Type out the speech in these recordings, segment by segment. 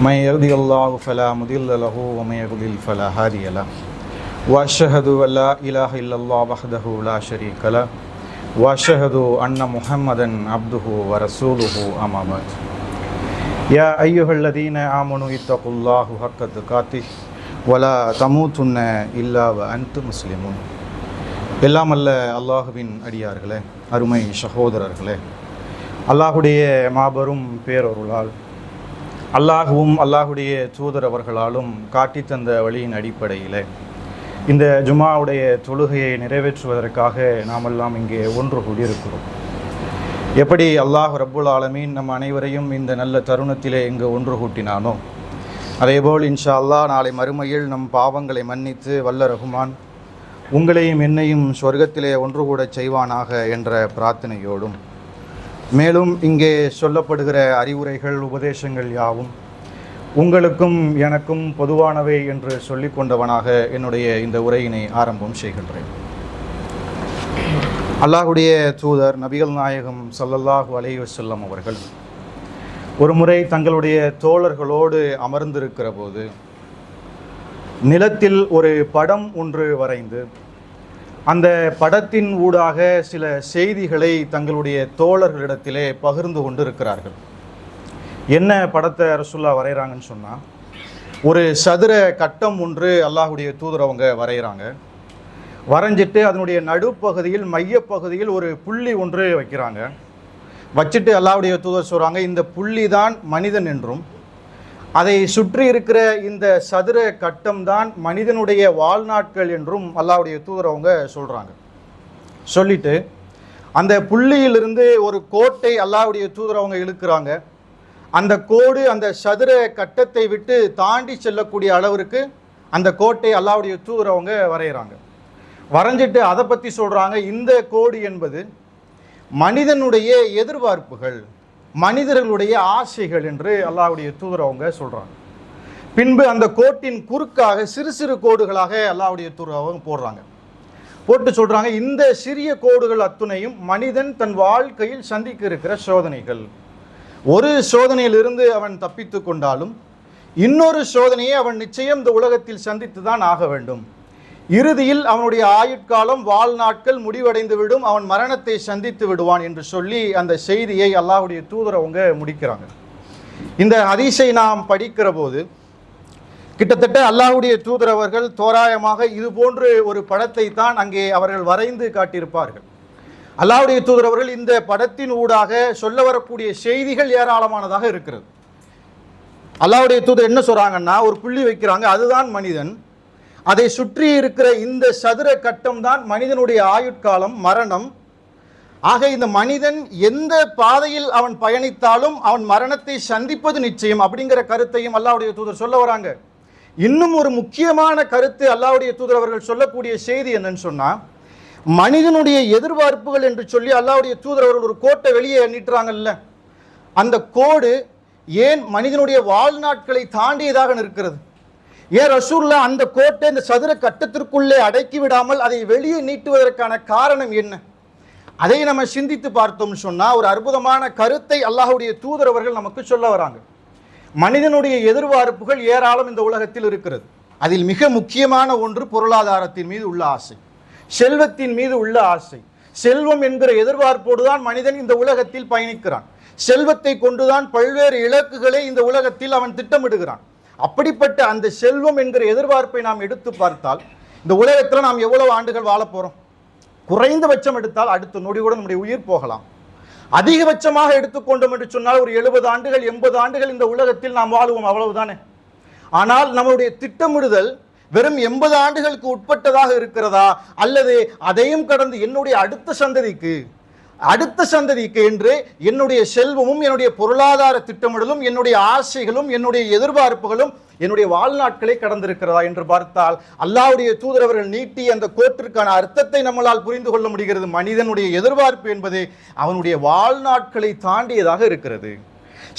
من يهده الله فلا مضل له ومن يضلل فلا هادي له واشهد ان لا اله الا الله وحده لا شريك له واشهد ان محمدا عبده ورسوله اما بعد يا ايها الذين امنوا اتقوا الله حق تقاته ولا تموتن الا وانتم مسلمون எல்லாம் அல்ல அல்லாஹுவின் அடியார்களே அருமை சகோதரர்களே அல்லாஹுடைய மாபெரும் பேரொருளால் அல்லாஹுவும் அல்லாஹுடைய தூதர் அவர்களாலும் காட்டி தந்த வழியின் அடிப்படையில் இந்த ஜுமாவுடைய தொழுகையை நிறைவேற்றுவதற்காக நாமெல்லாம் இங்கே ஒன்று கூடியிருக்கிறோம். எப்படி அல்லாஹ் ரப்புல் ஆலமீன் நம் அனைவரையும் இந்த நல்ல தருணத்திலே இங்கு ஒன்று கூட்டினானோ? அதேபோல் இன்ஷா அல்லாஹ் நாளை மறுமையில் நம் பாவங்களை மன்னித்து வல்ல ரகுமான் உங்களையும் என்னையும் சொர்க்கத்திலே ஒன்று கூட செய்வானாக என்ற பிரார்த்தனையோடும் மேலும் இங்கே சொல்லப்படுகிற அறிவுரைகள் உபதேசங்கள் யாவும் உங்களுக்கும் எனக்கும் பொதுவானவை என்று சொல்லிக்கொண்டவனாக என்னுடைய இந்த உரையினை ஆரம்பம் செய்கின்றேன். அல்லாஹுடைய தூதர் நபிகள் நாயகம் சல்லல்லாஹு அலைஹி வஸல்லம் அவர்கள் ஒரு முறை தங்களுடைய தோழர்களோடு அமர்ந்திருக்கிற போது நிலத்தில் ஒரு படம் ஒன்று வரைந்து அந்த படத்தின் ஊடாக சில செய்திகளை தங்களுடைய தோழர்களிடத்திலே பகிர்ந்து கொண்டு இருக்கிறார்கள் என்ன படத்தை ரசுல்லா வரைகிறாங்கன்னு சொன்னால் ஒரு சதுர கட்டம் ஒன்று அல்லாஹுடைய தூதர் அவங்க வரைகிறாங்க. வரைஞ்சிட்டு அதனுடைய நடுப்பகுதியில் மையப்பகுதியில் ஒரு புள்ளி ஒன்று வைக்கிறாங்க. வச்சுட்டு அல்லாவுடைய தூதர் சொல்கிறாங்க இந்த புள்ளி தான் மனிதன் என்றும் அதை சுற்றி இருக்கிற இந்த சதுர கட்டம்தான் மனிதனுடைய வாழ்நாட்கள் என்றும் அல்லாவுடைய தூதர் அவங்க சொல்கிறாங்க சொல்லிட்டு அந்த புள்ளியிலிருந்து ஒரு கோட்டை அல்லாவுடைய தூதர் அவங்க இழுக்கிறாங்க. அந்த கோடு அந்த சதுர கட்டத்தை விட்டு தாண்டி செல்லக்கூடிய அளவிற்கு அந்த கோட்டை அல்லாவுடைய தூதர் அவங்க வரைகிறாங்க வரைஞ்சிட்டு அதை பற்றி சொல்கிறாங்க இந்த கோடு என்பது மனிதனுடைய எதிர்பார்ப்புகள் மனிதர்களுடைய ஆசைகள் என்று அல்லாவுடைய தூதர் அவங்க சொல்கிறாங்க பின்பு அந்த கோட்டின் குறுக்காக சிறு சிறு கோடுகளாக அல்லாவுடைய தூதர் அவங்க போடுறாங்க. போட்டு சொல்கிறாங்க இந்த சிறிய கோடுகள் அத்துணையும் மனிதன் தன் வாழ்க்கையில் சந்திக்க இருக்கிற சோதனைகள். ஒரு சோதனையிலிருந்து அவன் தப்பித்து கொண்டாலும் இன்னொரு சோதனையை அவன் நிச்சயம் இந்த உலகத்தில் சந்தித்து தான் ஆக வேண்டும். இறுதியில் அவனுடைய ஆயுட்காலம் வாழ்நாட்கள் முடிவடைந்து விடும் அவன் மரணத்தை சந்தித்து விடுவான் என்று சொல்லி அந்த செய்தியை அல்லாஹுடைய தூதர் அவங்க முடிக்கிறாங்க. இந்த ஹதீஸை நாம் படிக்கிற போது கிட்டத்தட்ட அல்லாஹுடைய தூதர் அவர்கள் தோராயமாக இது போன்று ஒரு படத்தை தான் அங்கே அவர்கள் வரைந்து காட்டியிருப்பார்கள். அல்லாஹ்வுடைய தூதர் அவர்கள் இந்த படத்தின் ஊடாக சொல்ல வரக்கூடிய செய்திகள் ஏராளமானதாக இருக்கிறது. அல்லாஹுடைய தூதர் என்ன சொல்கிறாங்கன்னா ஒரு புள்ளி வைக்கிறாங்க அதுதான் மனிதன். அதை சுற்றி இருக்கிற இந்த சதுர கட்டம் தான் மனிதனுடைய ஆயுட்காலம் மரணம். ஆக இந்த மனிதன் எந்த பாதையில் அவன் பயணித்தாலும் அவன் மரணத்தை சந்திப்பது நிச்சயம் அப்படிங்கிற கருத்தையும் அல்லாவுடைய தூதர் சொல்ல வராங்க. இன்னும் ஒரு முக்கியமான கருத்து அல்லாவுடைய தூதர் அவர்கள் சொல்லக்கூடிய செய்தி என்னன்னு சொன்னா மனிதனுடைய எதிர்பார்ப்புகள் என்று சொல்லி அல்லாவுடைய தூதர் அவர்கள் ஒரு கோட்டை வெளியே எண்ணிட்டுறாங்கல்ல. அந்த கோடு ஏன் மனிதனுடைய வாழ்நாட்களை தாண்டியதாக நிற்கிறது? ஏன் ரசூல்லா அந்த கோட்டை இந்த சதுர கட்டத்திற்குள்ளே அடக்கி விடாமல் அதை வெளியே நீட்டுவதற்கான காரணம் என்ன? அதை நம்ம சிந்தித்து பார்த்தோம்னு சொன்னால் ஒரு அற்புதமான கருத்தை அல்லாஹுடைய தூதரவர்கள் நமக்கு சொல்ல வராங்க. மனிதனுடைய எதிர்பார்ப்புகள் ஏராளம் இந்த உலகத்தில் இருக்கிறது. அதில் மிக முக்கியமான ஒன்று பொருளாதாரத்தின் மீது உள்ள ஆசை. செல்வத்தின் மீது உள்ள ஆசை. செல்வம் என்கிற எதிர்பார்ப்போடு தான் மனிதன் இந்த உலகத்தில் பயணிக்கிறான். செல்வத்தை கொண்டுதான் பல்வேறு இலக்குகளை இந்த உலகத்தில் அவன் திட்டமிடுகிறான். அப்படிப்பட்ட அந்த செல்வம் என்கிற எதிர்பார்ப்பை நாம் எடுத்து பார்த்தால் இந்த உலகத்தில் நாம் எவ்வளவு ஆண்டுகள் வாழப் போகிறோம் குறைந்தபட்சம் எடுத்தால் அடுத்த நொடி கூட நம்முடைய உயிர் போகலாம். அதிகபட்சமாக எடுத்துக்கொண்டோம் என்று சொன்னால் ஒரு எழுபது ஆண்டுகள் எண்பது ஆண்டுகள் இந்த உலகத்தில் நாம் வாழுவோம் அவ்வளவுதானே? ஆனால் நம்முடைய திட்டமிடுதல் வெறும் எண்பது ஆண்டுகளுக்கு உட்பட்டதாக இருக்கிறதா? அல்லது அதையும் கடந்து என்னுடைய அடுத்த சந்ததிக்கு அடுத்த சந்ததிக்கு என்று என்னுடைய செல்வமும் என்னுடைய பொருளாதார திட்டமிடலும் என்னுடைய ஆசைகளும் என்னுடைய எதிர்பார்ப்புகளும் என்னுடைய வாழ்நாட்களை கடந்திருக்கிறதா என்று பார்த்தால் அல்லாவுடைய தூதரவர்கள் நீட்டி அந்த கோட்டிற்கான அர்த்தத்தை நம்மளால் புரிந்து கொள்ள முடிகிறது. மனிதனுடைய எதிர்பார்ப்பு என்பது அவனுடைய வாழ்நாட்களை தாண்டியதாக இருக்கிறது.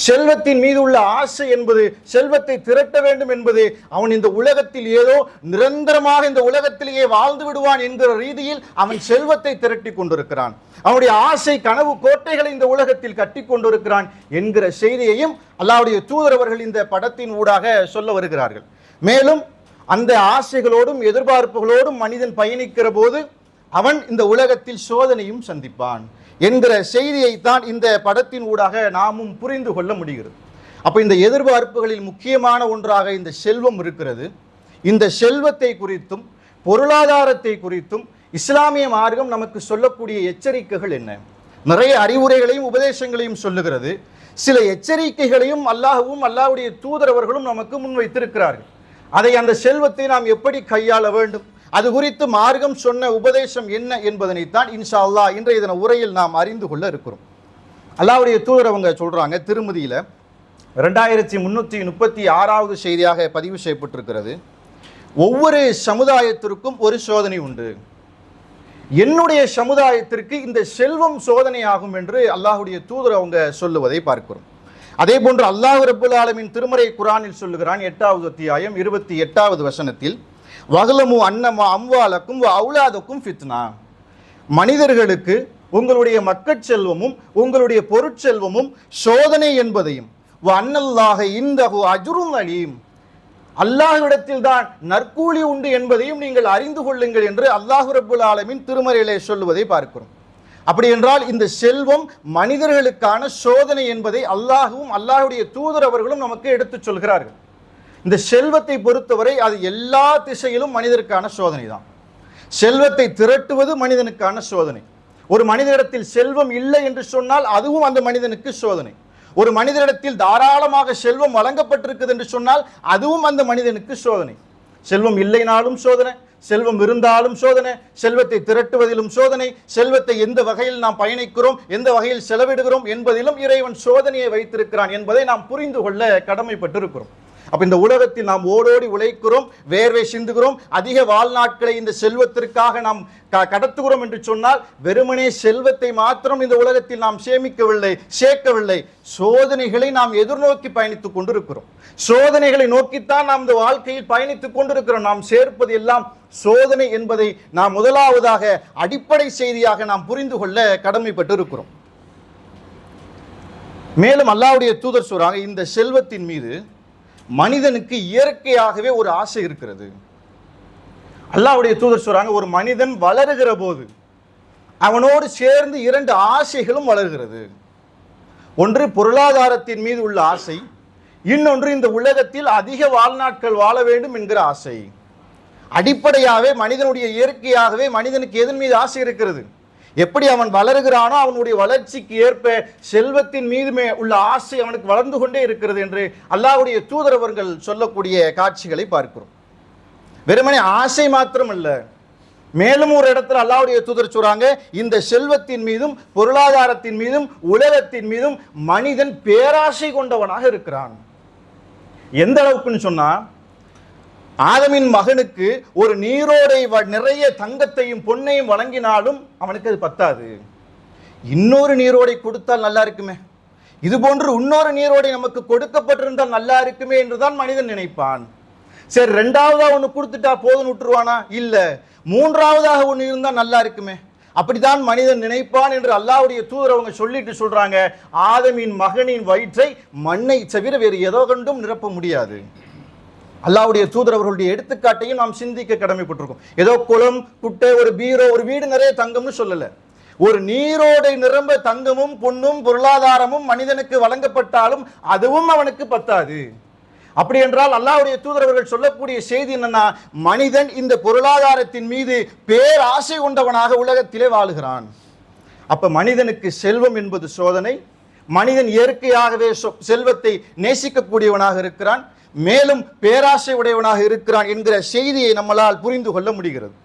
செல்வத்தின் மீது உள்ள ஆசை என்பது செல்வத்தை திரட்ட வேண்டும் என்பது அவன் இந்த உலகத்தில் ஏதோ நிரந்தரமாக இந்த உலகத்திலேயே வாழ்ந்து விடுவான் என்கிற ரீதியில் அவன் செல்வத்தை திரட்டி கொண்டிருக்கிறான். அவனுடைய ஆசை கனவு கோட்டைகளை இந்த உலகத்தில் கட்டி கொண்டிருக்கிறான் என்கிற செய்தியையும் அல்லாவுடைய தூதரவர்கள் இந்த படத்தின் ஊடாக சொல்ல வருகிறார்கள். மேலும் அந்த ஆசைகளோடும் எதிர்பார்ப்புகளோடும் மனிதன் பயணிக்கிற போது அவன் இந்த உலகத்தில் சோதனையும் சந்திப்பான். என்கிற செய்தியைத்தான் இந்த படத்தின் ஊடாக நாமும் புரிந்து கொள்ள முடிகிறது. அப்போ இந்த எதிர்பார்ப்புகளில் முக்கியமான ஒன்றாக இந்த செல்வம் இருக்கிறது. இந்த செல்வத்தை குறித்தும் பொருளாதாரத்தை குறித்தும் இஸ்லாமிய மார்க்கம் நமக்கு சொல்லக்கூடிய எச்சரிக்கைகள் என்ன? நிறைய அறிவுரைகளையும் உபதேசங்களையும் சொல்லுகிறது. சில எச்சரிக்கைகளையும் அல்லாஹ்வும் அல்லாஹுடைய தூதரவர்களும் நமக்கு முன்வைத்திருக்கிறார்கள். அதை அந்த செல்வத்தை நாம் எப்படி கையாள வேண்டும்? அது குறித்து மார்க்கம் சொன்ன உபதேசம் என்ன என்பதனைத்தான் இன்ஷா அல்லாஹ் இன்றைய தின உரையில் நாம் அறிந்து கொள்ள இருக்கிறோம். அல்லாவுடைய தூதர் அவங்க சொல்கிறாங்க திருமதியில் ரெண்டாயிரத்தி முன்னூற்றி முப்பத்தி ஆறாவது செய்தியாக பதிவு செய்யப்பட்டிருக்கிறது. ஒவ்வொரு சமுதாயத்திற்கும் ஒரு சோதனை உண்டு. என்னுடைய சமுதாயத்திற்கு இந்த செல்வம் சோதனையாகும் என்று அல்லாஹுடைய தூதர் அவங்க சொல்லுவதை பார்க்கிறோம். அதே போன்று அல்லாஹ் ரபுல் ஆலமின் திருமறை குரானில் சொல்லுகிறான் எட்டாவது அத்தியாயம் இருபத்தி எட்டாவது வசனத்தில் வகலமு அன்னமா அம்வாலக்கும் அவுலாதக்கும் ஃபித்னா. மனிதர்களுக்கு உங்களுடைய மக்கட் செல்வமும் உங்களுடைய பொருட்செல்வமும் சோதனை என்பதையும் வ அன்னல்லாக இந்தகு அஜுரும் அலீம். அல்லாஹ்விடத்தில் தான் நற்கூலி உண்டு என்பதையும் நீங்கள் அறிந்து கொள்ளுங்கள் என்று அல்லாஹு ரபுல் ஆலமின் திருமறையிலே சொல்லுவதை பார்க்கிறோம். அப்படி என்றால் இந்த செல்வம் மனிதர்களுக்கான சோதனை என்பதை அல்லாஹுவும் அல்லாஹ்வுடைய தூதர் அவர்களும் நமக்கு எடுத்துச் சொல்கிறார்கள். இந்த செல்வத்தை பொறுத்தவரை அது எல்லா திசையிலும் மனிதருக்கான சோதனை தான் செல்வத்தை திரட்டுவது மனிதனுக்கான சோதனை. ஒரு மனிதரிடத்தில் செல்வம் இல்லை என்று சொன்னால் அதுவும் அந்த மனிதனுக்கு சோதனை. ஒரு மனிதரிடத்தில் தாராளமாக செல்வம் வழங்கப்பட்டிருக்குது என்று சொன்னால் அதுவும் அந்த மனிதனுக்கு சோதனை. செல்வம் இல்லைனாலும் சோதனை செல்வம் இருந்தாலும் சோதனை செல்வத்தை திரட்டுவதிலும் சோதனை செல்வத்தை எந்த வகையில் நாம் பயணிக்கிறோம் எந்த வகையில் செலவிடுகிறோம் என்பதிலும் இறைவன் சோதனையை வைத்திருக்கிறான் என்பதை நாம் புரிந்து கொள்ள கடமைப்பட்டிருக்கிறோம். அப்போ இந்த உலகத்தில் நாம் ஓடோடி உழைக்கிறோம் வேர்வை சிந்துகிறோம் அதிக வாழ்நாட்களை இந்த செல்வத்திற்காக நாம் கடத்துகிறோம் என்று சொன்னால் வெறுமனே செல்வத்தை மாத்திரம் இந்த உலகத்தில் நாம் சேமிக்கவில்லை சேர்க்கவில்லை. சோதனைகளை நாம் எதிர்நோக்கி பயணித்துக் கொண்டிருக்கிறோம். சோதனைகளை நோக்கித்தான் நாம் இந்த வாழ்க்கையில் பயணித்துக் கொண்டிருக்கிறோம். நாம் சேர்ப்பது எல்லாம் சோதனை என்பதை நாம் முதலாவதாக அடிப்படை செய்தியாக நாம் புரிந்து கொள்ள கடமைப்பட்டு இருக்கிறோம் மேலும் அல்லாவுடைய தூதர் சொல்றாங்க இந்த செல்வத்தின் மீது மனிதனுக்கு இயற்கையாகவே ஒரு ஆசை இருக்கிறது. அல்லாவுடைய தூதர் சொல்றாங்க ஒரு மனிதன் வளருகிற போது அவனோடு சேர்ந்து இரண்டு ஆசைகளும் வளர்கிறது. ஒன்று பொருளாதாரத்தின் மீது உள்ள ஆசை இன்னொன்று இந்த உலகத்தில் அதிக வாழ்நாட்கள் வாழ வேண்டும் என்கிற ஆசை. அடிப்படையாகவே மனிதனுடைய இயற்கையாகவே மனிதனுக்கு எதன் மீது ஆசை இருக்கிறது? எப்படி அவன் வளருகிறானோ அவனுடைய வளர்ச்சிக்கு ஏற்ப செல்வத்தின் மீதுமே உள்ள ஆசை அவனுக்கு வளர்ந்து கொண்டே இருக்கிறது என்று அல்லாஹ்வுடைய தூதரவர்கள் சொல்லக்கூடிய காட்சிகளை பார்க்கிறோம். வெறுமனே ஆசை மாத்திரம் அல்ல மேலும் ஒரு இடத்துல அல்லாவுடைய தூதர் சொல்றாங்க இந்த செல்வத்தின் மீதும் பொருளாதாரத்தின் மீதும் உலகத்தின் மீதும் மனிதன் பேராசை கொண்டவனாக இருக்கிறான். எந்த அளவுக்குன்னு சொன்னா ஆதமின் மகனுக்கு ஒரு நீரோடை வ- நிறைய தங்கத்தையும் பொன்னையும் வழங்கினாலும் அவனுக்கு அது பத்தாது. இன்னொரு நீரோடை கொடுத்தால் நல்லா இருக்குமே. இது போன்று இன்னொரு நீரோடை நமக்கு கொடுக்கப்பட்டிருந்தால் நல்லா இருக்குமே என்றுதான் மனிதன் நினைப்பான். சரி ரெண்டாவதா ஒன்று கொடுத்துட்டா போதும் விட்டுருவானா? இல்லை. மூன்றாவதாக ஒன்று இருந்தால் நல்லா இருக்குமே. அப்படித்தான் மனிதன் நினைப்பான் என்று அல்லாவுடைய தூதர் அவங்க சொல்லிட்டு சொல்றாங்க. ஆதமின் மகனின் வயிற்றை மண்ணை தவிர வேறு ஏதோ கண்டும் நிரப்ப முடியாது. அல்லாவுடைய தூதர் அவர்களுடைய எடுத்துக்காட்டையும் நாம் சிந்திக்க கடமைப்பட்டிருக்கோம். ஏதோ குளம் குட்டை ஒரு பீரோ ஒரு வீடு நிறைய தங்கம்னு சொல்லல. ஒரு நீரோடை நிரம்ப தங்கமும் பொன்னும் பொருளாதாரமும் மனிதனுக்கு வழங்கப்பட்டாலும் அதுவும் அவனுக்கு பத்தாது. அப்படி என்றால் அல்லாவுடைய தூதரவர்கள் சொல்லக்கூடிய செய்தி என்னன்னா மனிதன் இந்த பொருளாதாரத்தின் மீது பேராசை கொண்டவனாக உலகத்திலே வாழுகிறான். அப்ப மனிதனுக்கு செல்வம் என்பது சோதனை. மனிதன் இயற்கையாகவே சொ- செல்வத்தை நேசிக்கக்கூடியவனாக இருக்கிறான். மேலும் பேராசை உடையவனாக இருக்கிறான் என்கிற செய்தியை நம்மளால் புரிந்து கொள்ள முடிகிறது.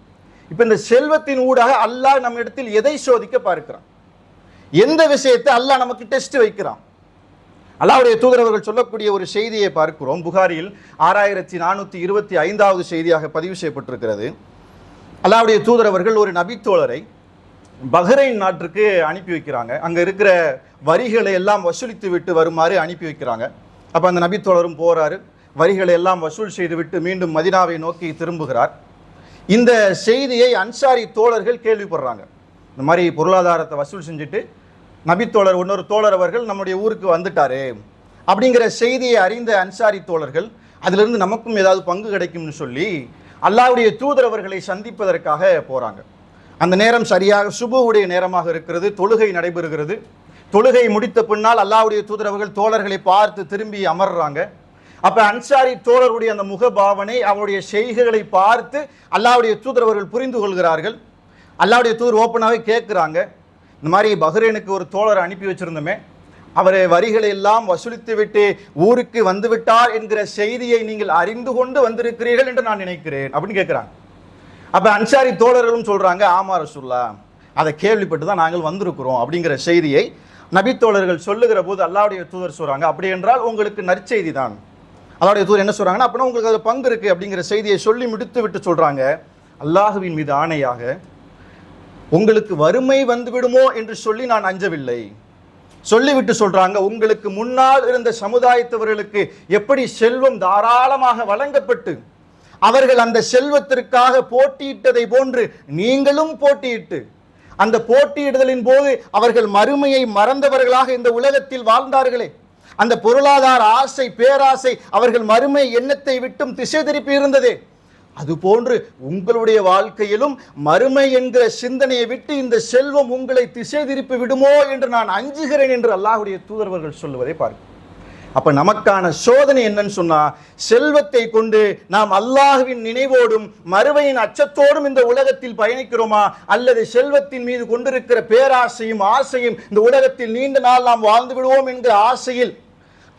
இப்ப இந்த செல்வத்தின் ஊடாக அல்லாஹ் நம்ம இடத்தில் எதை சோதிக்க பார்க்கிறான்? எந்த விஷயத்தை அல்லாஹ் நமக்கு டெஸ்ட் வைக்கிறான்? அல்லாவுடைய தூதரவர்கள் சொல்லக்கூடிய ஒரு செய்தியை பார்க்கிறோம். புகாரில் ஆறாயிரத்தி நானூற்றி இருபத்தி ஐந்தாவது செய்தியாக பதிவு செய்யப்பட்டிருக்கிறது. அல்லாவுடைய தூதரவர்கள் ஒரு நபித்தோழரை பஹ்ரைன் நாட்டிற்கு அனுப்பி வைக்கிறாங்க. அங்கே இருக்கிற வரிகளை எல்லாம் வசூலித்து விட்டு வருமாறு அனுப்பி வைக்கிறாங்க. அப்போ அந்த நபித்தோழரும் போறாரு. வரிகளை எல்லாம் வசூல் செய்துவிட்டு மீண்டும் மதினாவை நோக்கி திரும்புகிறார். இந்த செய்தியை அன்சாரி தோழர்கள் கேள்விப்படுறாங்க. இந்த மாதிரி பொருளாதாரத்தை வசூல் செஞ்சுட்டு நபித்தோழர் இன்னொரு தோழர் அவர்கள் நம்முடைய ஊருக்கு வந்துட்டாரு அப்படிங்கிற செய்தியை அறிந்த அன்சாரி தோழர்கள் அதிலிருந்து நமக்கும் ஏதாவது பங்கு கிடைக்கும்னு சொல்லி அல்லாவுடைய தூதரவர்களை சந்திப்பதற்காக போறாங்க. அந்த நேரம் சரியாக சுபுவுடைய நேரமாக இருக்கிறது தொழுகை நடைபெறுகிறது. தொழுகை முடித்த பின்னால் அல்லாவுடைய தூதரவர்கள் தோழர்களை பார்த்து திரும்பி அமர்றாங்க. அப்ப அன்சாரி தோழருடைய அந்த முகபாவனை அவருடைய செய்கைகளை பார்த்து அல்லாவுடைய தூதர் அவர்கள் புரிந்து கொள்கிறார்கள். அல்லாவுடைய தூதர் ஓப்பனாகவே கேட்குறாங்க. இந்த மாதிரி பஹ்ரைனுக்கு ஒரு தோழரை அனுப்பி வச்சிருந்தோமே அவர் வரிகளை எல்லாம் வசூலித்து விட்டு ஊருக்கு வந்துவிட்டார் என்கிற செய்தியை நீங்கள் அறிந்து கொண்டு வந்திருக்கிறீர்கள் என்று நான் நினைக்கிறேன் அப்படின்னு கேட்குறாங்க. அப்போ அன்சாரி தோழர்களும் சொல்கிறாங்க ஆமா ரசூல்லா அதை கேள்விப்பட்டு தான் நாங்கள் வந்திருக்கிறோம் அப்படிங்கிற செய்தியை நபி தோழர்கள் சொல்லுகிற போது அல்லாவுடைய தூதர் சொல்கிறாங்க அப்படி என்றால் உங்களுக்கு நற்செய்தி தான். அல்லாஹ்வுடைய தூதர் என்ன சொல்கிறாங்கன்னா அப்படின்னா உங்களுக்கு அதில் பங்கு இருக்குது அப்படிங்கிற செய்தியை சொல்லி முடித்து விட்டு சொல்றாங்க. அல்லாஹுவின் மீது ஆணையாக உங்களுக்கு வறுமை வந்துவிடுமோ என்று சொல்லி நான் அஞ்சவில்லை. சொல்லிவிட்டு சொல்றாங்க உங்களுக்கு முன்னால் இருந்த சமுதாயத்தவர்களுக்கு எப்படி செல்வம் தாராளமாக வழங்கப்பட்டு அவர்கள் அந்த செல்வத்திற்காக போட்டியிட்டதை போன்று நீங்களும் போட்டியிட்டு அந்த போட்டியிடுதலின் போது அவர்கள் மறுமையை மறந்தவர்களாக இந்த உலகத்தில் வாழ்ந்தார்களே. அந்த பொருளாதார ஆசை பேராசை அவர்கள் மறுமை எண்ணத்தை விட்டும் திசை திருப்பி இருந்ததே. அதுபோன்று உங்களுடைய வாழ்க்கையிலும் மறுமை என்கிற சிந்தனையை விட்டு இந்த செல்வம் உங்களை திசை திருப்பி விடுமோ என்று நான் அஞ்சுகிறேன் என்று அல்லாஹுடைய தூதர்வர்கள் சொல்லுவதை பார்க்கிறோம். அப்ப நமக்கான சோதனை என்னன்னு சொன்னா செல்வத்தை கொண்டு நாம் அல்லாஹுவின் நினைவோடும் மறுமையின் அச்சத்தோடும் இந்த உலகத்தில் பயணிக்கிறோமா? அல்லது செல்வத்தின் மீது கொண்டிருக்கிற பேராசையும் ஆசையும் இந்த உலகத்தில் நீண்ட நாள் நாம் வாழ்ந்து விடுவோம் என்கிற ஆசையில்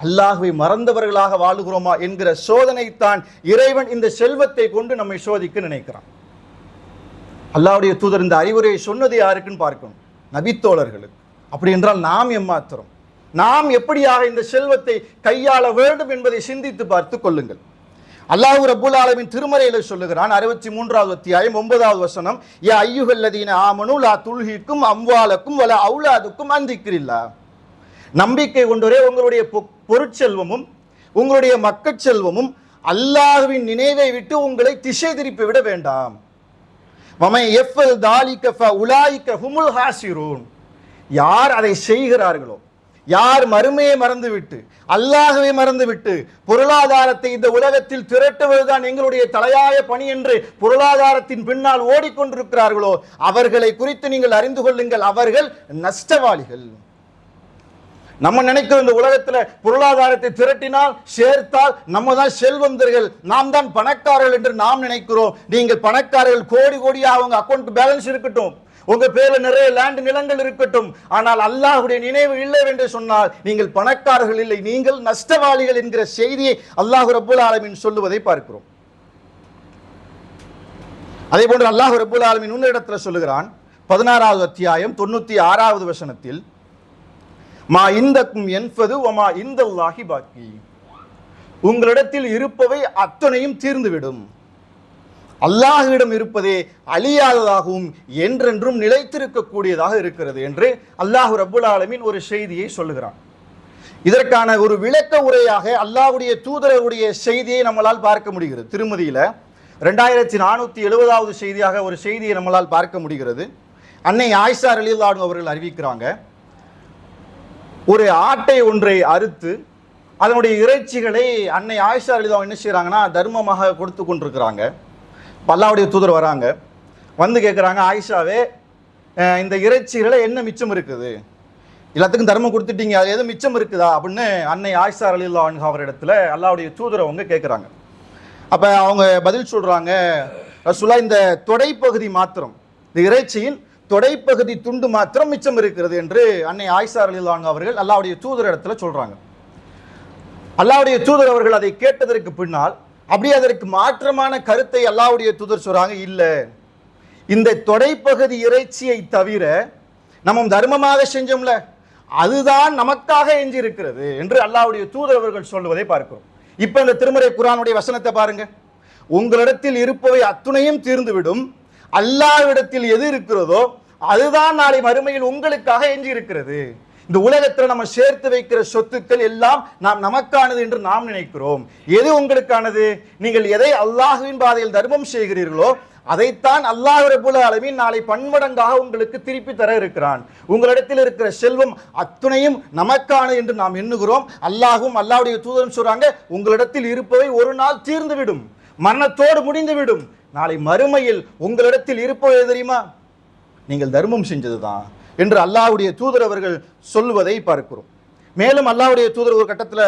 அல்லாஹுவை மறந்தவர்களாக வாழுகிறோமா என்கிற சோதனைத்தான் இறைவன் இந்த செல்வத்தை கொண்டு நம்மை சோதிக்க நினைக்கிறான். அல்லாவுடைய தூதர் இந்த அறிவுரையை சொன்னது யாருக்குன்னு பார்க்கணும். நபித்தோழர்களுக்கு. அப்படி என்றால் நாம் எம்மாத்திரம்? நாம் எப்படியாக இந்த செல்வத்தை கையாள வேண்டும் என்பதை சிந்தித்து பார்த்து கொள்ளுங்கள். அல்லாஹ் ரபுல் ஆலமின் திருமறையில் சொல்லுகிறான் அறுபத்தி மூன்றாவது அத்தியாயம் ஒன்பதாவது வசனம் ஏ ஐயுகல்லதீன ஆமனு லா துல்ஹிக்கும் அம்வாலக்கும் வல அவுலாதுக்கும் அந்திக்கிறில்லா நம்பிக்கை கொண்டோரே உங்களுடைய பொருட்செல்வமும் உங்களுடைய மக்கள் செல்வமும் அல்லாஹுவின் நினைவை விட்டு உங்களை திசை திருப்பி விட வேண்டாம். ஹுமுல் ஹாசிரூன். யார் அதை செய்கிறார்களோ யார் மறுமையை மறந்துவிட்டு அல்லாகவே மறந்துவிட்டு பொருளாதாரத்தை இந்த உலகத்தில் திரட்டுவதுதான் எங்களுடைய தலையாய பணி என்று பொருளாதாரத்தின் பின்னால் ஓடிக்கொண்டிருக்கிறார்களோ அவர்களை குறித்து நீங்கள் அறிந்து கொள்ளுங்கள். அவர்கள் நஷ்டவாளிகள். நம்ம நினைக்கிற இந்த உலகத்தில் பொருளாதாரத்தை திரட்டினால் சேர்த்தால் நம்ம தான் செல்வந்தர்கள். நாம் தான் பணக்காரர்கள் என்று நாம் நினைக்கிறோம். நீங்கள் பணக்காரர்கள் கோடி கோடியாக அவங்க அக்கௌண்ட் பேலன்ஸ் இருக்கட்டும். உங்க பேர்ல நிறைய லேண்ட் நிலங்கள் இருக்கட்டும். ஆனால் அல்லாஹுடைய நினைவு இல்லை என்று சொன்னால் நீங்கள் பணக்காரர்கள் இல்லை. நீங்கள் நஷ்டவாளிகள் என்கிற செய்தியை அல்லாஹ் ரபுல் ஆலமின் சொல்லுவதை பார்க்கிறோம். அதே போன்று அல்லாஹு ரபுல் ஆலமின் இன்னொரு சொல்லுகிறான் பதினாறாவது அத்தியாயம் தொண்ணூத்தி ஆறாவது வசனத்தில் மா இந்தக்கும் என்பது ஒமா இந்தல்லாஹி பாக்கி. உங்களிடத்தில் இருப்பவை அத்தனையும் தீர்ந்துவிடும். அல்லாஹ்விடம் இருப்பதே அழியாததாகவும் என்றென்றும் நிலைத்திருக்கக்கூடியதாக இருக்கிறது என்று அல்லாஹ் ரபுல் ஆலமின் ஒரு செய்தியை சொல்லுகிறான். இதற்கான ஒரு விளக்க உரையாக அல்லாஹ்வுடைய தூதரருடைய செய்தியை நம்மளால் பார்க்க முடிகிறது. திருமதியில ரெண்டாயிரத்தி நானூற்றி எழுபதாவது செய்தியாக ஒரு செய்தியை நம்மளால் பார்க்க முடிகிறது. அன்னை ஆயிஷா ரலியல்லாஹு அவர்கள் அறிவிக்கிறாங்க. ஒரு ஆட்டை ஒன்றை அறுத்து அதனுடைய இறைச்சிகளை அன்னை ஆயிஷா அலிதா என்ன செய்கிறாங்கன்னா தர்மமாக கொடுத்து கொண்டிருக்கிறாங்க. பல்லாவுடைய தூதர் வராங்க. வந்து கேட்குறாங்க ஆயிஷாவே இந்த இறைச்சிகளை என்ன மிச்சம் இருக்குது? எல்லாத்துக்கும் தர்மம் கொடுத்துட்டீங்க அது எதுவும் மிச்சம் இருக்குதா? அப்படின்னு அன்னை ஆயிஷா அலில்லா அவரிடத்துல அல்லாவுடைய தூதர் அவங்க கேட்குறாங்க அப்போ அவங்க பதில் சொல்கிறாங்க ரசுல்லா இந்த தொடைப்பகுதி மாத்திரம் இந்த இறைச்சியின் தொடைப்பகுதி துண்டு மாத்திரம் மிச்சம் இருக்கிறது என்று அன்னை ஆயிஷா அலில்லான் அவர்கள் அல்லாவுடைய தூதர் இடத்துல சொல்றாங்க. அல்லாவுடைய தூதர் அவர்கள் அதை கேட்டதற்கு பின்னால் அப்படி அதற்கு மாற்றமான கருத்தை அல்லாவுடைய தூதர் சொல்றாங்க இல்ல. இந்த தொடைப்பகுதி இறைச்சியை தவிர நம்ம தர்மமாக செஞ்சோம்ல அதுதான் நமக்காக எஞ்சி இருக்கிறது என்று அல்லாவுடைய தூதர் அவர்கள் சொல்லுவதை பார்க்கிறோம். இப்ப இந்த திருமறை குரானுடைய வசனத்தை பாருங்க. உங்களிடத்தில் இருப்பவை அத்துணையும் தீர்ந்துவிடும். அல்லாவிடத்தில் எது இருக்கிறதோ அதுதான் நாளை மறுமையில் உங்களுக்காக எஞ்சி இருக்கிறது இந்த உலகத்தில் நம்ம சேர்த்து வைக்கிற சொத்துக்கள் எல்லாம் நாம் நமக்கானது என்று நாம் நினைக்கிறோம். எது உங்களுக்கானது? நீங்கள் எதை அல்லாஹுவின் பாதையில் தர்மம் செய்கிறீர்களோ அதைத்தான் அல்லாஹ் ரபுல் அளவின் நாளை பன்மடங்காக உங்களுக்கு திருப்பி தர இருக்கிறான். உங்களிடத்தில் இருக்கிற செல்வம் அத்துணையும் நமக்கானது என்று நாம் எண்ணுகிறோம். அல்லாஹும் அல்லாவுடைய தூதரும் சொல்றாங்க உங்களிடத்தில் இருப்பவை ஒரு நாள் தீர்ந்துவிடும். மரணத்தோடு முடிந்துவிடும். நாளை மறுமையில் உங்களிடத்தில் இருப்பவை தெரியுமா? நீங்கள் தர்மம் செஞ்சதுதான் என்று அல்லாவுடைய தூதர் அவர்கள் சொல்வதை பார்க்கிறோம். மேலும் அல்லாவுடைய தூதர் ஒரு கட்டத்தில்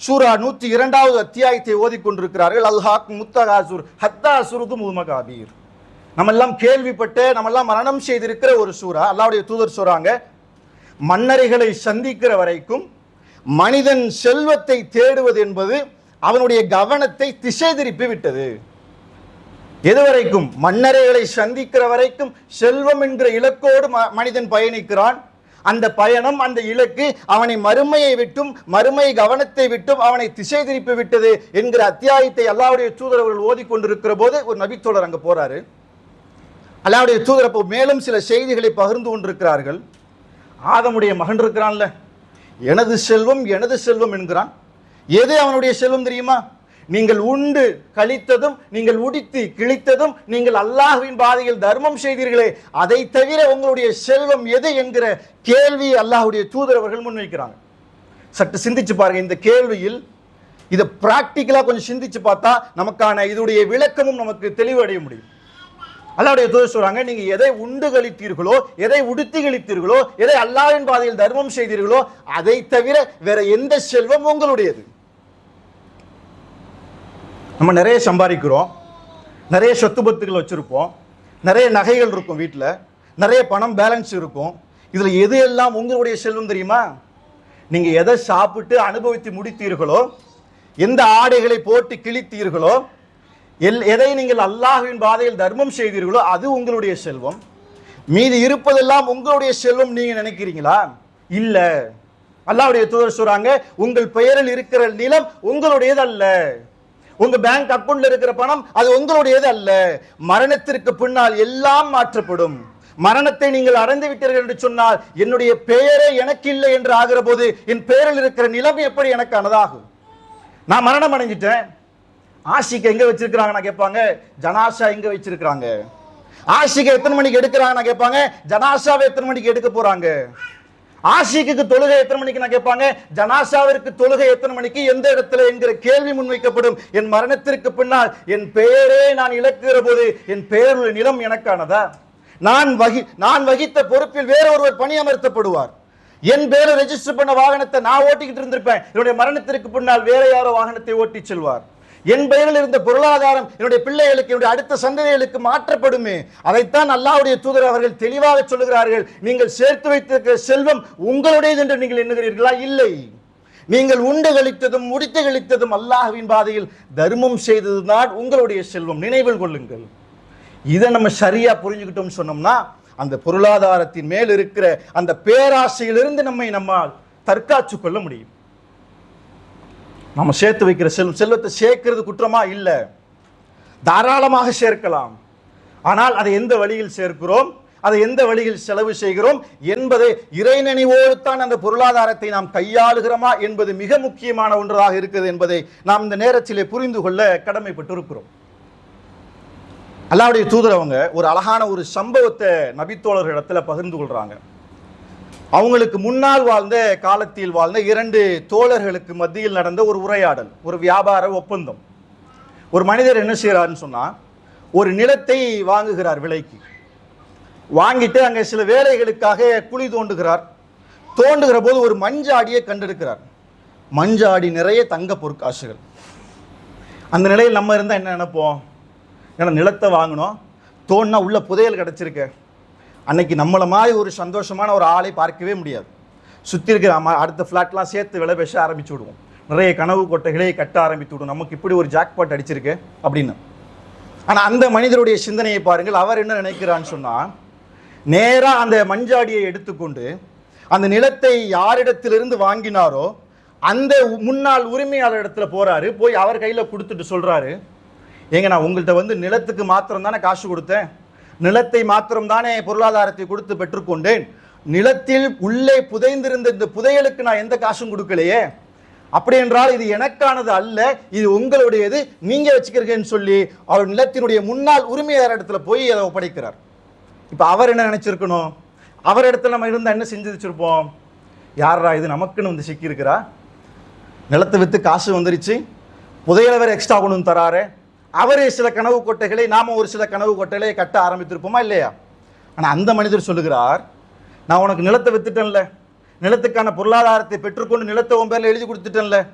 சூரா நூற்றி இரண்டாவது அத்தியாயத்தை ஓதிக்கொண்டிருக்கிறார்கள் அல்ஹாக் முத்தகாசூர் ஹத்தா சுருது முதுமகாபீர் நம்ம எல்லாம் நம்மெல்லாம் நம்ம எல்லாம் மரணம் செய்திருக்கிற ஒரு சூரா. அல்லாவுடைய தூதர் சொல்கிறாங்க மன்னரைகளை சந்திக்கிற வரைக்கும் மனிதன் செல்வத்தை தேடுவது என்பது அவனுடைய கவனத்தை திசை திருப்பி விட்டது. எதுவரைக்கும் மன்னரைகளை சந்திக்கிற வரைக்கும் செல்வம் என்கிற இலக்கோடு ம- மனிதன் பயணிக்கிறான். அந்த பயணம் அந்த இலக்கு அவனை மறுமையை விட்டும் மறுமை கவனத்தை விட்டும் அவனை திசை திருப்பி விட்டது என்கிற அத்தியாயத்தை அல்லாவுடைய தூதர் அவர்கள் ஓதிக்கொண்டிருக்கிற போது ஒரு நபித்தோழர் அங்க போறாரு. அல்லாவுடைய தூதர் அப்போ மேலும் சில செய்திகளை பகிர்ந்து கொண்டிருக்கிறார்கள். ஆதமுடைய மகன் இருக்கிறான்ல. எனது செல்வம் எனது செல்வம் என்கிறான். எது அவனுடைய செல்வம் தெரியுமா? நீங்கள் உண்டு கழித்ததும் நீங்கள் உடித்து கிழித்ததும் நீங்கள் அல்லாஹுவின் பாதையில் தர்மம் செய்தீர்களே அதை தவிர உங்களுடைய செல்வம் எது என்கிற கேள்வி அல்லாஹ்வுடைய தூதர் அவர்கள் முன்வைக்கிறாங்க. சற்று சிந்திச்சு பாருங்க இந்த கேள்வியில் இதை பிராக்டிக்கலாக கொஞ்சம் சிந்திச்சு பார்த்தா நமக்கான இதோடைய விளக்கமும் நமக்கு தெளிவு அடைய முடியும். அல்லாவுடைய தூதர் சொல்றாங்க நீங்க எதை உண்டு கழித்தீர்களோ எதை உடுத்தி கழித்தீர்களோ எதை அல்லாவின் பாதையில் தர்மம் செய்தீர்களோ அதை தவிர வேற எந்த செல்வம் உங்களுடையது? நம்ம நிறைய சம்பாதிக்கிறோம். நிறைய சொத்து பத்துக்கள் வச்சுருப்போம். நிறைய நகைகள் இருக்கும் வீட்டில் நிறைய பணம் பேலன்ஸ் இருக்கும். இதில் எது எல்லாம் உங்களுடைய செல்வம் தெரியுமா? நீங்கள் எதை சாப்பிட்டு அனுபவித்து முடித்தீர்களோ எந்த ஆடைகளை போட்டு கிழித்தீர்களோ எல் எதை நீங்கள் அல்லாஹ்வின் பாதையில் தர்மம் செய்தீர்களோ அது உங்களுடைய செல்வம். மீதி இருப்பதெல்லாம் உங்களுடைய செல்வம் நீங்கள் நினைக்கிறீங்களா? இல்லை. அல்லாவுடைய தூதர் சொல்கிறாங்க உங்கள் பெயரில் இருக்கிற நிலம் உங்களுடையது அல்ல உங்க பேங்க் அக்கவுண்ட்ல இருக்கிற பணம் அது உங்களுடையது அல்ல. மரணத்திற்கு பின்னால் எல்லாம் மாற்றப்படும். மரணத்தை நீங்கள் அடைந்து விட்டீர்கள் என்று சொன்னால் என்னுடைய பெயரே எனக்கு இல்லை என்று ஆகிற போது என் பெயரில் இருக்கிற நிலைமை எப்படி எனக்கு அனதாகும் நான் மரணம் அடைஞ்சிட்டேன். ஆஷிக்கு எங்க வச்சிருக்கிறாங்க நான் கேட்பாங்க? ஜனாஷா எங்க வச்சிருக்கிறாங்க? ஆஷிக்கு எத்தனை மணிக்கு எடுக்கிறாங்க நான் கேட்பாங்க? ஜனாஷாவை எத்தனை மணிக்கு எடுக்க போறாங்க? ஆஷிக்கு தொழுகை எத்தனை மணிக்கு நான் கேட்பாங்க? ஜனாசாவிற்கு தொழுகை எத்தனை மணிக்கு? எந்த இடத்துல? என்கிற கேள்வி முன்வைக்கப்படும். என் மரணத்திற்கு பின்னால் என் பெயரே நான் இழக்குகிற போது என் பெயருள்ள நிலம் எனக்கானதா? நான் வகி நான் வகித்த பொறுப்பில் வேற ஒருவர் பணியமர்த்தப்படுவார் என் பேரை ரெஜிஸ்டர் பண்ண வாகனத்தை நான் ஓட்டிக்கிட்டு இருந்திருப்பேன். என்னுடைய மரணத்திற்கு பின்னால் வேற யாரோ வாகனத்தை ஓட்டி செல்வார். என் பெயரில் இருந்த பொருளாதாரம் என்னுடைய பிள்ளைகளுக்கு என்னுடைய அடுத்த சந்ததிகளுக்கு மாற்றப்படுமே. அதைத்தான் அல்லாவுடைய தூதர் அவர்கள் தெளிவாக சொல்லுகிறார்கள். நீங்கள் சேர்த்து வைத்திருக்கிற செல்வம் உங்களுடையது என்று நீங்கள் எண்ணுகிறீர்களா? இல்லை. நீங்கள் உண்டு கழித்ததும் முடித்து கழித்ததும் அல்லாஹுவின் பாதையில் தர்மம் செய்ததுதான் உங்களுடைய செல்வம். நினைவில் கொள்ளுங்கள். இதை நம்ம சரியா புரிஞ்சுக்கிட்டோம்னு சொன்னோம்னா அந்த பொருளாதாரத்தின் மேல் இருக்கிற அந்த பேராசையிலிருந்து நம்மை நம்மால் தற்காத்து கொள்ள முடியும். நம்ம சேர்த்து வைக்கிற செல்வம் செல்வத்தை சேர்க்கிறது குற்றமா? இல்லை. தாராளமாக சேர்க்கலாம். ஆனால் அதை எந்த வழியில் சேர்க்கிறோம்? அதை எந்த வழியில் செலவு செய்கிறோம்? என்பதை இறைநினைவோடு தான் அந்த பொருளாதாரத்தை நாம் கையாளுகிறோமா? என்பது மிக முக்கியமான ஒன்றாக இருக்குது என்பதை நாம் இந்த நேரத்திலே புரிந்து கொள்ள கடமைப்பட்டிருக்கிறோம். அல்லாவுடைய தூதரவங்க ஒரு அழகான ஒரு சம்பவத்தை நபித்தோழர்கள் இடத்துல பகிர்ந்து கொள்றாங்க. அவங்களுக்கு முன்னால் வாழ்ந்த காலத்தில் வாழ்ந்த இரண்டு தோழர்களுக்கு மத்தியில் நடந்த ஒரு உரையாடல் ஒரு வியாபார ஒப்பந்தம். ஒரு மனிதர் என்ன செய்கிறாருன்னு சொன்னால் ஒரு நிலத்தை வாங்குகிறார் விலைக்கு. வாங்கிட்டு அங்கே சில வேலைகளுக்காக குழி தோண்டுகிறார். தோண்டுகிற போது ஒரு மஞ்சாடியை கண்டெடுக்கிறார். மஞ்சாடி நிறைய தங்க பொற்காசுகள். அந்த நிலையில் நம்ம இருந்தால் என்ன நினைப்போம்? ஏன்னா நிலத்தை வாங்கினோம் தோண்டினா உள்ள புதையல் கிடச்சிருக்கேன் அன்னைக்கு நம்மளை மாதிரி ஒரு சந்தோஷமான ஒரு ஆளை பார்க்கவே முடியாது. சுற்றி இருக்கிற அம்மா அடுத்த ஃப்ளாட்லாம் சேர்த்து விலை பேச ஆரம்பிச்சு விடுவோம். நிறைய கனவு கொட்டைகளை கட்ட ஆரம்பித்து விடும். நமக்கு இப்படி ஒரு ஜாக்பாட் அடிச்சிருக்கு அப்படின்னு. ஆனால் அந்த மனிதருடைய சிந்தனையை பாருங்கள். அவர் என்ன நினைக்கிறான்னு சொன்னால் நேராக அந்த மஞ்சாடியை எடுத்துக்கொண்டு அந்த நிலத்தை யாரிடத்திலிருந்து வாங்கினாரோ அந்த முன்னாள் உரிமையாளர் இடத்துல போகிறாரு போய் அவர் கையில் கொடுத்துட்டு சொல்கிறாரு ஏங்க நான் உங்கள்கிட்ட வந்து நிலத்துக்கு மாத்திரம் தானே காசு கொடுத்தேன்? நிலத்தை மாத்திரம் தானே பொருளாதாரத்தை கொடுத்து பெற்றுக்கொண்டேன். நிலத்தில் உள்ளே புதைந்திருந்த இந்த புதையலுக்கு நான் எந்த காசும் கொடுக்கலையே. அப்படி என்றால் இது எனக்கானது அல்ல இது உங்களுடையது நீங்க வச்சுக்கிறீங்கன்னு சொல்லி அவர் நிலத்தினுடைய முன்னாள் உரிமையாளர் இடத்துல போய் அதை ஒப்படைக்கிறார். இப்போ அவர் என்ன நினைச்சிருக்கணும்? அவர் இடத்துல நம்ம இருந்தால் என்ன செஞ்சு வச்சிருப்போம்? யாரா இது நமக்குன்னு வந்து சிக்கியிருக்கிறா? நிலத்தை விற்று காசு வந்துருச்சு. புதையலை எக்ஸ்ட்ரா கொண்டு வந்து தராரு. அவரே சில கனவு கொட்டைகளை நாம் ஒரு சில கனவு கொட்டைகளை கட்ட ஆரம்பித்திருப்போமா இல்லையா? ஆனால் அந்த மனிதர் சொல்லுகிறார் நான் உனக்கு நிலத்தை வித்துட்டேன்ல. நிலத்துக்கான பொருளாதாரத்தை பெற்றுக்கொண்டு நிலத்தை உன் பேரில் எழுதி கொடுத்துட்டேன்ல.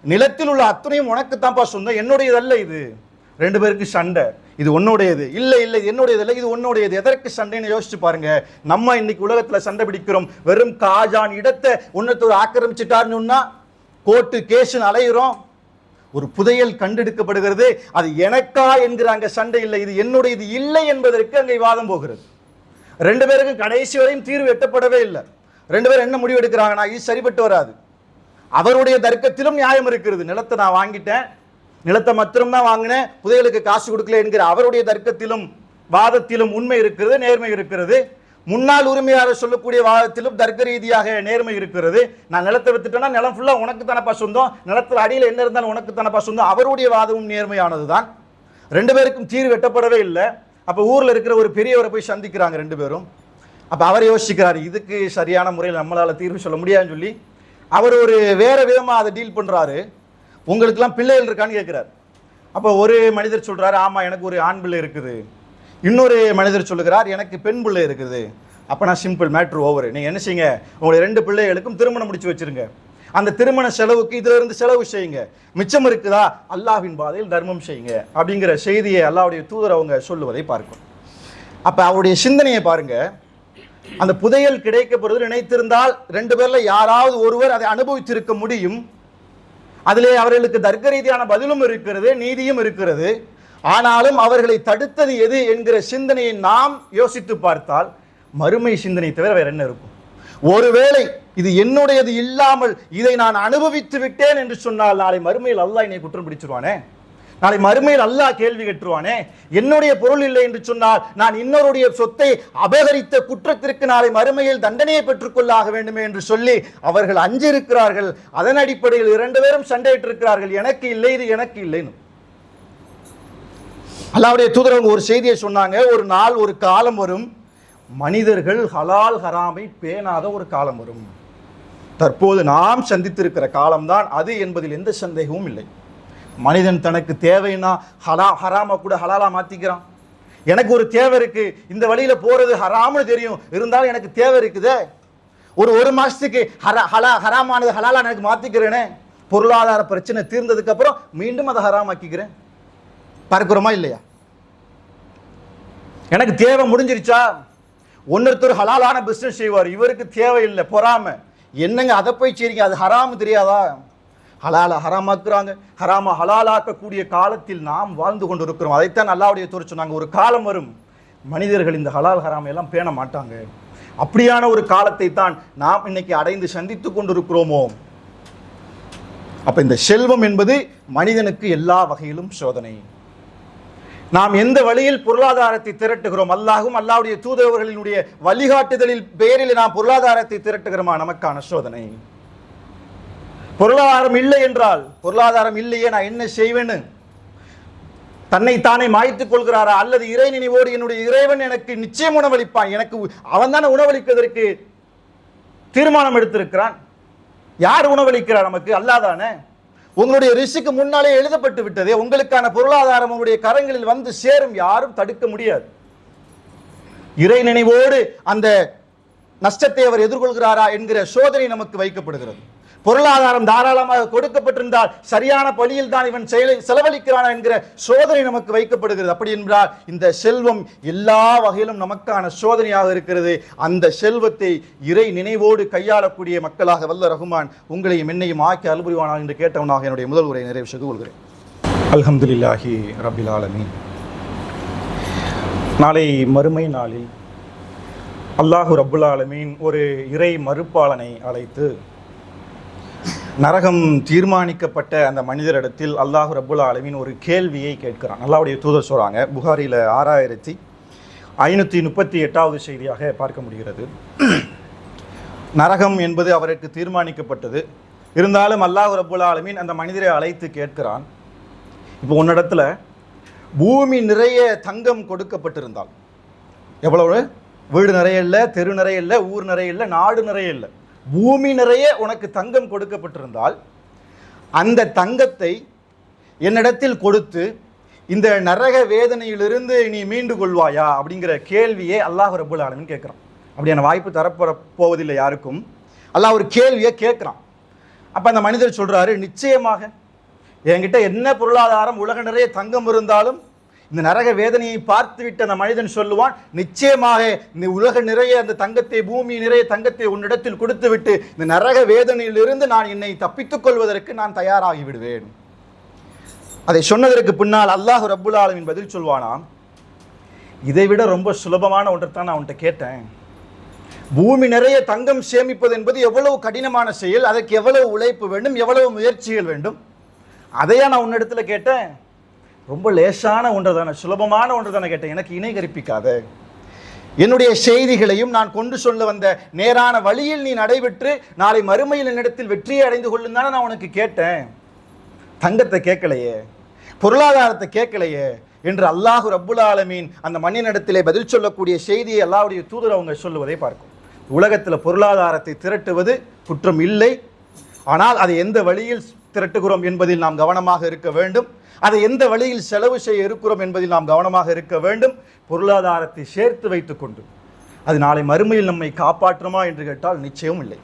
நிலத்தில் உள்ள அத்தனையும் உனக்குத்தான்ப்பா சொந்தம். என்னுடையதல்ல இது. ரெண்டு பேருக்கு சண்டை. இது உன்னுடையது. இல்லை இல்லை என்னுடையது இல்லை இது உன்னுடையது. எதற்கு சண்டைன்னு யோசிச்சு பாருங்க. நம்ம இன்னைக்கு உலகத்தில் சண்டை பிடிக்கிறோம். வெறும் காஜான் இடத்தை உன்னத்தோடு ஆக்கிரமிச்சிட்டாருன்னு சொன்னா கோர்ட்டு கேஷன் அலையிறோம். ஒரு புதையல் கண்டெடுக்கப்படுகிறது அது எனக்கா என்கிற அங்க சண்டை இல்லை இது என்னுடையது இல்லை என்பதற்கு அங்கே வாதம் போகிறது. ரெண்டு பேருக்கும் கடைசி வரையும் தீர்வு எட்டப்படவே இல்லை. ரெண்டு பேரும் என்ன முடிவு எடுக்கிறாங்கன்னா இது சரிபட்டு வராது. அவருடைய தர்க்கத்திலும் நியாயம் இருக்கிறது. நிலத்தை நான் வாங்கிட்டேன் நிலத்தை மாத்திரம் தான் வாங்கினேன் புதையலுக்கு காசு கொடுக்கல என்கிற அவருடைய தர்க்கத்திலும் வாதத்திலும் உண்மை இருக்கிறது நேர்மை இருக்கிறது. முன்னாள் உரிமையாளர் சொல்லக்கூடிய வாதத்திலும் தர்க்க ரீதியாக நேர்மை இருக்கிறது. நான் நிலத்தை வித்துட்டேன்னா நிலம் ஃபுல்லாக உனக்கு தானப்பா சொந்தம். நிலத்தில் அடியில் என்ன இருந்தாலும் உனக்கு தானப்பா சொந்தம். அவருடைய வாதமும் நேர்மையானது தான் ரெண்டு பேருக்கும் தீர்வு வெட்டப்படவே இல்லை. அப்போ ஊரில் இருக்கிற ஒரு பெரியவரை போய் சந்திக்கிறாங்க ரெண்டு பேரும். அப்போ அவர் யோசிக்கிறார் இதுக்கு சரியான முறையில் நம்மளால் தீர்வு சொல்ல முடியாதுன்னு சொல்லி. அவர் ஒரு வேறு விதமாக அதை டீல் பண்ணுறாரு உங்களுக்கெல்லாம் பிள்ளைகள் இருக்கான்னு கேட்குறாரு அப்போ ஒரு மனிதர் சொல்கிறாரு ஆமாம் எனக்கு ஒரு ஆண் பிள்ளை இருக்குது. இன்னொரு மனிதர் சொல்லுகிறார் எனக்கு பெண் பிள்ளை இருக்குது. அப்போ நான் சிம்பிள் மேட்ரு ஓவர் நீங்கள் என்ன செய்யுங்க? உங்களுடைய ரெண்டு பிள்ளைகளுக்கும் திருமணம் முடிச்சு வச்சிருங்க. அந்த திருமண செலவுக்கு இதில் இருந்து செலவு செய்யுங்க. மிச்சம் இருக்குதா? அல்லாஹ்வின் பாதையில் தர்மம் செய்யுங்க. அப்படிங்கிற செய்தியை அல்லாவுடைய தூதர் அவங்க சொல்லுவதை பார்க்கும் அப்போ அவருடைய சிந்தனையை பாருங்க. அந்த புதையல் கிடைக்கப்படுவது நினைத்திருந்தால் ரெண்டு பேர்ல யாராவது ஒருவர் அதை அனுபவித்திருக்க முடியும். அதிலே அவர்களுக்கு தர்க்க ரீதியான பதிலும் இருக்கிறது நீதியும் இருக்கிறது. ஆனாலும் அவர்களை தடுத்தது எது என்கிற சிந்தனையை நாம் யோசித்து பார்த்தால் மறுமை சிந்தனை தவிர வேற என்ன இருக்கும்? ஒருவேளை இது என்னுடையது இல்லாமல் இதை நான் அனுபவித்து விட்டேன் என்று சொன்னால் நாளை மறுமையில் அல்லாஹ் என்னை குற்றம் பிடிச்சிருவானே? நாளை மறுமையில் அல்லாஹ் கேள்வி கட்டுருவானே என்னுடைய பொருள் இல்லை என்று சொன்னால் நான் இன்னொருடைய சொத்தை அபகரித்த குற்றத்திற்கு நாளை மறுமையில் தண்டனையை பெற்றுக்கொள்ளாக வேண்டுமே என்று சொல்லி அவர்கள் அஞ்சிருக்கிறார்கள் அதன் அடிப்படையில் இரண்டு பேரும் சண்டையிட்டிருக்கிறார்கள். எனக்கு இல்லை இது எனக்கு இல்லைன்னு. அல்லாவுடைய தூதரவங்க ஒரு செய்தியை சொன்னாங்க ஒரு நாள் ஒரு காலம் வரும் மனிதர்கள் ஹலால் ஹராமை பேணாத ஒரு காலம் வரும். தற்போது நாம் சந்தித்திருக்கிற காலம்தான் அது என்பதில் எந்த சந்தேகமும் இல்லை. மனிதன் தனக்கு தேவைன்னா ஹலா ஹராமை கூட ஹலாலாக மாற்றிக்கிறான் எனக்கு ஒரு தேவை இருக்கு இந்த வழியில் போகிறது ஹராம்னு தெரியும் இருந்தாலும் எனக்கு தேவை இருக்குதே. ஒரு ஒரு மாதத்துக்கு ஹரா ஹலா ஹராமானது ஹலாலா எனக்கு மாற்றிக்கிறேனே பொருளாதார பிரச்சனை தீர்ந்ததுக்கப்புறம் மீண்டும் அதை ஹராமாக்கிக்கிறேன். பார்க்கிறோமா இல்லையா? எனக்கு தேவை முடிஞ்சிருச்சா? ஒன்னொருத்தர் ஹலாலான பிஸ்னஸ் செய்வார். இவருக்கு தேவையில்லை பொறாம. என்னங்க அதை போய் செய்றீங்க? அது ஹராமு தெரியாதா? ஹலால ஹராமாக்குறாங்க. ஹராமா ஹலாலாக்கக்கூடிய காலத்தில் நாம் வாழ்ந்து கொண்டு இருக்கிறோம் அதைத்தான் அல்லாவுடைய தோர் சொன்னாங்க. ஒரு காலம் வரும் மனிதர்கள் இந்த ஹலால் ஹராம எல்லாம் பேண மாட்டாங்க. அப்படியான ஒரு காலத்தை தான் நாம் இன்னைக்கு அடைந்து சந்தித்து கொண்டிருக்கிறோமோ? அப்ப இந்த செல்வம் என்பது மனிதனுக்கு எல்லா வகையிலும் சோதனை. நாம் எந்த வழியில் பொருளாதாரத்தை திரட்டுகிறோம்? அல்லாஹும் அல்லாவுடைய தூதரவர்களினுடைய வழிகாட்டுதலில் பெயரில் நாம் பொருளாதாரத்தை திரட்டுகிறோமா? நமக்கான சோதனை. பொருளாதாரம் இல்லை என்றால் பொருளாதாரம் இல்லையே நான் என்ன செய்வேன்னு? தன்னை தானே மாய்த்துக் கொள்கிறாரா? அல்லது இறை நினைவோடு என்னுடைய இறைவன் எனக்கு நிச்சயம் உணவளிப்பான்? எனக்கு அவன் தானே உணவளிப்பதற்கு தீர்மானம் எடுத்திருக்கிறான்? யார் உணவளிக்கிறார் நமக்கு? அல்லாதானே உங்களுடைய ரிஷிக்கு முன்னாலே எழுதப்பட்டு விட்டதே உங்களுக்கான பொருளாதாரம் உங்களுடைய கரங்களில் வந்து சேரும் யாரும் தடுக்க முடியாது. இறை நினைவோடு அந்த நஷ்டத்தை அவர் எதிர்கொள்கிறாரா என்கிற சோதனை நமக்கு வைக்கப்படுகிறது. பொருளாதாரம் தாராளமாக கொடுக்கப்பட்டிருந்தால் சரியான பணியில் தான் இவன் செயலை செலவழிக்கிறான் என்கிற சோதனை நமக்கு வைக்கப்படுகிறது. அப்படி என்றால் இந்த செல்வம் எல்லா வகையிலும் நமக்கான சோதனையாக இருக்கிறது. அந்த செல்வத்தை இறை நினைவோடு கையாளக்கூடிய மக்களாக வல்ல ரகுமான் உங்களையும் என்னையும் ஆக்கி அல்புரிவானா என்று கேட்டவனாக என்னுடைய முதல் உரை நிறைவு செய்து கொள்கிறேன். அல்ஹம்துலில்லாஹி ரபில் ஆலமீன். நாளை மறுமை நாளில் அல்லாஹு ரபுல் ஆலமீன் ஒரு இறை மறுப்பாளனை அழைத்து நரகம் தீர்மானிக்கப்பட்ட அந்த மனிதரிடத்தில் அல்லாஹு ரபுல்லா அளவின் ஒரு கேள்வியை கேட்கிறான். அல்லாவுடைய தூதர் சொல்கிறாங்க புகாரியில் ஆறாயிரத்தி ஐநூற்றி முப்பத்தி எட்டாவது செய்தியாக பார்க்க முடிகிறது. நரகம் என்பது அவருக்கு தீர்மானிக்கப்பட்டது. இருந்தாலும் அல்லாஹ் ரபுல்லா ஆலமீன் அந்த மனிதரை அழைத்து கேட்கிறான். இப்போ உன்னிடத்துல பூமி நிறைய தங்கம் கொடுக்கப்பட்டிருந்தால் எவ்வளவு? வீடு நிறைய இல்லை தெரு நிறைய இல்லை ஊர் நிறைய இல்லை நாடு நிறைய இல்லை. பூமி நிறைய உனக்கு தங்கம் கொடுக்கப்பட்டிருந்தால் அந்த தங்கத்தை என்னிடத்தில் கொடுத்து இந்த நரக வேதனையிலிருந்து நீ மீண்டு கொள்வாயா? அப்படிங்கிற கேள்வியே அல்லாஹ் ரபுல் ஆலமீன் கேட்குறான். அப்படியான வாய்ப்பு தரப்போற போவதில்லை யாருக்கும். அல்லாஹ் ஒரு கேள்வியை கேட்குறான். அப்போ அந்த மனிதர் சொல்கிறாரு நிச்சயமாக என்கிட்ட என்ன பொருளாதாரம் உலக நிறைய தங்கம் இருந்தாலும் இந்த நரக வேதனையை பார்த்துவிட்டு அந்த மனிதன் சொல்லுவான் நிச்சயமாக இந்த உலக நிறைய அந்த தங்கத்தை பூமி நிறைய தங்கத்தை உன்னிடத்தில் கொடுத்து விட்டு இந்த நரக வேதனையிலிருந்து நான் என்னை தப்பித்துக் கொள்வதற்கு நான் தயாராகி விடுவேன் அதை சொன்னதற்கு பின்னால் அல்லாஹ் ரப்புல் ஆலமின் பதில் சொல்வானாம் இதை விட ரொம்ப சுலபமான ஒன்றைத்தான் நான் உன்கிட்ட கேட்டேன். பூமி நிறைய தங்கம் சேமிப்பது என்பது எவ்வளவு கடினமான செயல் அதற்கு எவ்வளவு உழைப்பு வேண்டும் எவ்வளவு முயற்சிகள் வேண்டும் அதையா நான் உன்னிடத்தில் கேட்டேன்? ரொம்ப லேசான ஒன்று தானே சுலபமான ஒன்று தானே கேட்டேன். எனக்கு இணை கற்பிக்காத. என்னுடைய செய்திகளையும் நான் கொண்டு சொல்ல வந்த நேரான வழியில் நீ நடைபெற்று நாளை மறுமையில் என்னிடத்தில் வெற்றியை அடைந்து கொள்ளும் தானே நான் உனக்கு கேட்டேன். தங்கத்தை கேட்கலையே பொருளாதாரத்தை கேட்கலையே என்று அல்லாஹு ரப்புல் ஆலமீன் அந்த மண்ணினிடத்திலே பதில் சொல்லக்கூடிய செய்தியை அல்லாவுடைய தூதர் அவங்க சொல்லுவதை பார்க்கும். உலகத்தில் பொருளாதாரத்தை திரட்டுவது குற்றம் இல்லை. ஆனால் அதை எந்த வழியில் திரட்டுகிறோம் என்பதில் நாம் கவனமாக இருக்க வேண்டும். அதை எந்த வழியில் செலவு செய்ய இருக்கிறோம் என்பதில் நாம் கவனமாக இருக்க வேண்டும். பொருளாதாரத்தை சேர்த்து வைத்துக்கொண்டு அது நாளை மறுமையில் நம்மை காப்பாற்றுமா என்று கேட்டால் நிச்சயம் இல்லை.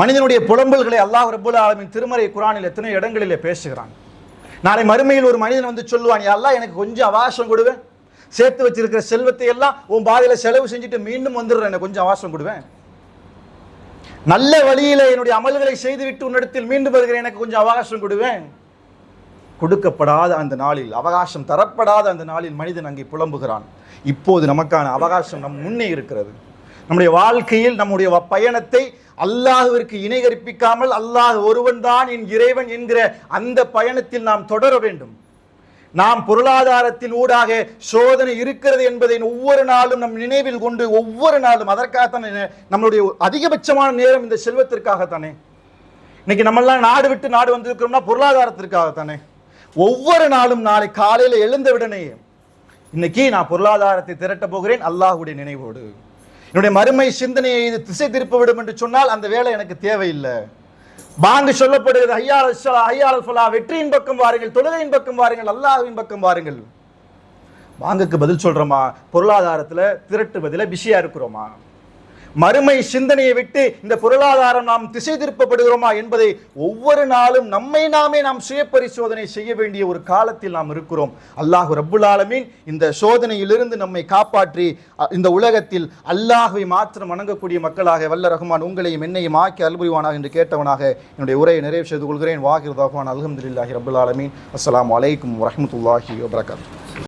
மனிதனுடைய புலம்பல்களை அல்லாஹ் ரபுல் ஆலமின் திருமறை குரானில் எத்தனை இடங்களிலே பேசுகிறான். நாளை மறுமையில் ஒரு மனிதன் வந்து சொல்லுவான் எல்லாம் எனக்கு கொஞ்சம் அவகாசம் கொடுவேன் சேர்த்து வச்சிருக்கிற செல்வத்தை எல்லாம் உன் பாதையில் செலவு செஞ்சுட்டு மீண்டும் வந்துடுறேன் எனக்கு கொஞ்சம் அவகாசம் கொடுவேன் நல்ல வழியில் என்னுடைய அமல்களை செய்துவிட்டு உன்னிடத்தில் மீண்டும் வருகிறேன் எனக்கு கொஞ்சம் அவகாசம் கொடுவேன். கொடுக்கப்படாத அந்த நாளில் அவகாசம் தரப்படாத அந்த நாளில் மனிதன் அங்கே புலம்புகிறான். இப்போது நமக்கான அவகாசம் நம் முன்னே இருக்கிறது. நம்முடைய வாழ்க்கையில் நம்முடைய பயணத்தை அல்லாஹுவிற்கு இணை கற்பிக்காமல் அல்லாஹ் ஒருவன் தான் என் இறைவன் என்கிற அந்த பயணத்தில் நாம் தொடர வேண்டும். நாம் பொருளாதாரத்தின் ஊடாக சோதனை இருக்கிறது என்பதை ஒவ்வொரு நாளும் நம் நினைவில் கொண்டு ஒவ்வொரு நாளும் அதற்காகத்தான் நம்மளுடைய அதிகபட்சமான நேரம் இந்த செல்வத்திற்காகத்தானே? இன்னைக்கு நம்மெல்லாம் நாடு விட்டு நாடு வந்திருக்கிறோம்னா பொருளாதாரத்திற்காகத்தானே? ஒவ்வொரு நாளும் நாளை காலையில் எழுந்த விடனே இன்னைக்கு நான் பொருளாதாரத்தை திரட்ட போகிறேன் அல்லாஹ்வுடைய நினைவோடு. என்னுடைய மறுமை சிந்தனையை இது திசை திருப்ப விடும் என்று சொன்னால் அந்த வேலை எனக்கு தேவையில்லை. வாங்க சொல்லப்படுகிறது. ஐயா ஐயா அல்ஃபலா வெற்றியின் பக்கம் வாருங்கள் தொழுகையின் பக்கம் வாருங்கள் அல்லாஹ்வின் பக்கம் வாருங்கள். வாங்குக்கு பதில் சொல்றோமா? பொருளாதாரத்துல திரட்டுவதில் பிஸியா இருக்கிறோமா? மறுமை சிந்தனையை விட்டு இந்த பொருளாதாரம் நாம் திசை திருப்பப்படுகிறோமா என்பதை ஒவ்வொரு நாளும் நம்மை நாமே நாம் சுய பரிசோதனை செய்ய வேண்டிய ஒரு காலத்தில் நாம் இருக்கிறோம். அல்லாஹு ரப்புல் ஆலமீன் இந்த சோதனையிலிருந்து நம்மை காப்பாற்றி இந்த உலகத்தில் அல்லாஹுவை மாத்திரம் வணங்கக்கூடிய மக்களாக வல்ல ரஹ்மான் உங்களையும் என்னையும் ஆக்கி அல்புரிவானாக என்று கேட்டவனாக என்னுடைய உரையை நிறைவு செய்து கொள்கிறேன். வாகிர் ரஹ்மான் அலமதுல்லாஹி ரப்புல் அஸ்லாம் அஸ்ஸலாமு அலைக்கும் வபரகாத்து